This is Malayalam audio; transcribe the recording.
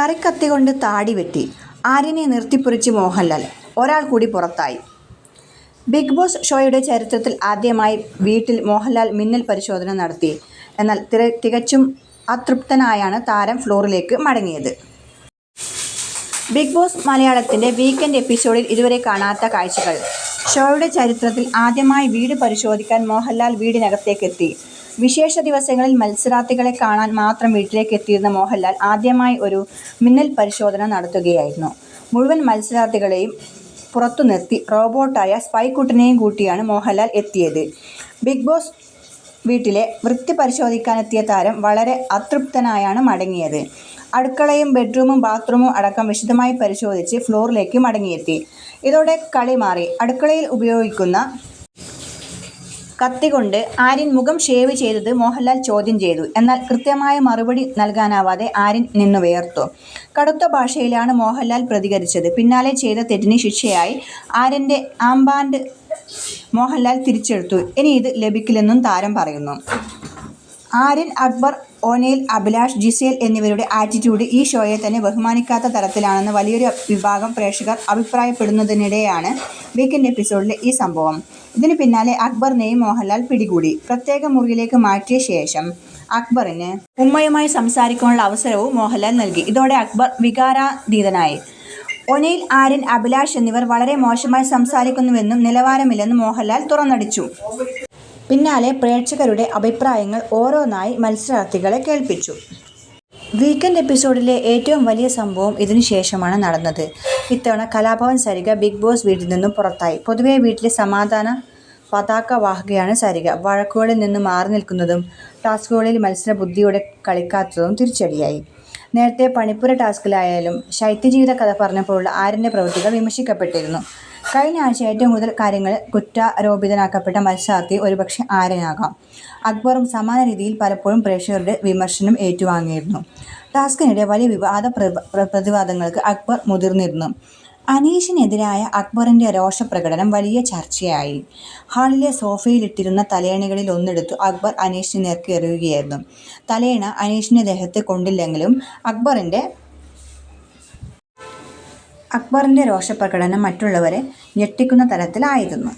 കറിക്കത്തി കൊണ്ട് താടി വെട്ടി ആര്യനെ നിർത്തിപ്പൊരിച്ച് മോഹൻലാൽ ഒരാൾ കൂടി പുറത്തായി. ബിഗ് ബോസ് ഷോയുടെ ചരിത്രത്തിൽ ആദ്യമായി വീട്ടിൽ മോഹൻലാൽ മിന്നൽ പരിശോധന നടത്തി. എന്നാൽ തിര- തികച്ചും അതൃപ്തനായാണ് താരം ഫ്ലോറിലേക്ക് മടങ്ങിയത്. ബിഗ് ബോസ് മലയാളത്തിന്റെ വീക്കെൻഡ് എപ്പിസോഡിൽ ഇതുവരെ കാണാത്ത കാഴ്ചകൾ. ഷോയുടെ ചരിത്രത്തിൽ ആദ്യമായി വീട് പരിശോധിക്കാൻ മോഹൻലാൽ വീടിനകത്തേക്കെത്തി. വിശേഷ ദിവസങ്ങളിൽ മത്സരാർത്ഥികളെ കാണാൻ മാത്രം വീട്ടിലേക്ക് എത്തിയിരുന്ന മോഹൻലാൽ ആദ്യമായി ഒരു മിന്നൽ പരിശോധന നടത്തുകയായിരുന്നു. മുഴുവൻ മത്സരാർത്ഥികളെയും പുറത്തു നിർത്തി റോബോട്ടായ സ്പൈക്കുട്ടിനെയും കൂട്ടിയാണ് മോഹൻലാൽ എത്തിയത്. ബിഗ് ബോസ് വീട്ടിലെ വൃത്തി പരിശോധിക്കാനെത്തിയ താരം വളരെ അതൃപ്തനായാണ് മടങ്ങിയത്. അടുക്കളയും ബെഡ്റൂമും ബാത്റൂമും അടക്കം വിശദമായി പരിശോധിച്ച് ഫ്ലോറിലേക്ക് മടങ്ങിയെത്തി. ഇതോടെ കളി മാറി. അടുക്കളയിൽ ഉപയോഗിക്കുന്ന കത്തി കൊണ്ട് ആര്യൻ മുഖം ഷേവ് ചെയ്തത് മോഹൻലാൽ ചോദ്യം ചെയ്തു. എന്നാൽ കൃത്യമായ മറുപടി നൽകാനാവാതെ ആര്യൻ നിന്ന് വേർത്തു കടുത്ത ഭാഷയിലാണ് മോഹൻലാൽ പ്രതികരിച്ചത്. പിന്നാലെ ചെയ്ത തെറ്റിന് ശിക്ഷയായി ആര്യന്റെ ആംബാൻഡ് മോഹൻലാൽ തിരിച്ചെടുത്തു. ഇനി ഇത് ലഭിക്കില്ലെന്നും താരം പറയുന്നു. ആര്യൻ അക്ബർ ഓനേൽ അഭിലാഷ് ജിസേൽ എന്നിവരുടെ ആറ്റിറ്റ്യൂഡ് ഈ ഷോയെ തന്നെ ബഹുമാനിക്കാത്ത തരത്തിലാണെന്ന് വലിയൊരു വിഭാഗം പ്രേക്ഷകർ അഭിപ്രായപ്പെടുന്നതിനിടെയാണ് വീക്കെൻഡ് എപ്പിസോഡിലെ ഈ സംഭവം. ഇതിന് പിന്നാലെ അക്ബറിനെയും മോഹൻലാൽ പിടികൂടി. പ്രത്യേക മുറിയിലേക്ക് മാറ്റിയ ശേഷം അക്ബറിന് ഉമ്മയുമായി സംസാരിക്കാനുള്ള അവസരവും മോഹൻലാൽ നൽകി. ഇതോടെ അക്ബർ വികാരാതീതനായി. ഒനയിൽ ആര്യൻ അഭിലാഷ് എന്നിവർ വളരെ മോശമായി സംസാരിക്കുന്നുവെന്നും നിലവാരമില്ലെന്നും മോഹൻലാൽ തുറന്നടിച്ചു. പിന്നാലെ പ്രേക്ഷകരുടെ അഭിപ്രായങ്ങൾ ഓരോന്നായി മത്സരാർത്ഥികളെ കേൾപ്പിച്ചു. വീക്കെൻഡ് എപ്പിസോഡിലെ ഏറ്റവും വലിയ സംഭവം ഇതിനു ശേഷമാണ് നടന്നത്. ഇത്തവണ കലാഭവൻ സരിക ബിഗ് ബോസ് വീട്ടിൽ നിന്നും പുറത്തായി. പൊതുവെ വീട്ടിലെ സമാധാന പതാക വാഹകയാണ് സരിക വഴക്കുകളിൽ നിന്ന് മാറി നിൽക്കുന്നതും ടാസ്കുകളിൽ മത്സര ബുദ്ധിയോടെ കളിക്കാത്തതും തിരിച്ചടിയായി. നേരത്തെ പണിപ്പുര ടാസ്കിലായാലും ശൈത്യജീവിത കഥ പറഞ്ഞപ്പോഴുള്ള ആര്യന്റെ പ്രവൃത്തികൾ വിമർശിക്കപ്പെട്ടിരുന്നു. കഴിഞ്ഞ ആഴ്ച ഏറ്റവും കൂടുതൽ കാര്യങ്ങൾ കുറ്റാരോപിതനാക്കപ്പെട്ട മത്സരാർത്ഥി ഒരുപക്ഷെ ആരനാകാം അക്ബറും സമാന രീതിയിൽ പലപ്പോഴും പ്രേക്ഷകരുടെ വിമർശനം ഏറ്റുവാങ്ങിയിരുന്നു. ടാസ്കിനിടെ വലിയ വിവാദ പ്ര- പ്ര- പ്രതിവാദങ്ങൾക്ക് അക്ബർ മുതിർന്നിരുന്നു. അനീഷിനെതിരായ അക്ബറിന്റെ രോഷപ്രകടനം വലിയ ചർച്ചയായി. ഹാളിലെ സോഫയിലിട്ടിരുന്ന തലയണകളിൽ ഒന്നെടുത്തു അക്ബർ അനീഷിനെ നേർക്ക് എറിയുകയായിരുന്നു. തലയണ അനീഷിന്റെ ദേഹത്ത് കൊണ്ടില്ലെങ്കിലും അക്ബറിന്റെ അക്ബറിന്റെ രോഷപ്രകടനം മറ്റുള്ളവരെ ഞെട്ടിക്കുന്ന തരത്തിലായിരുന്നു.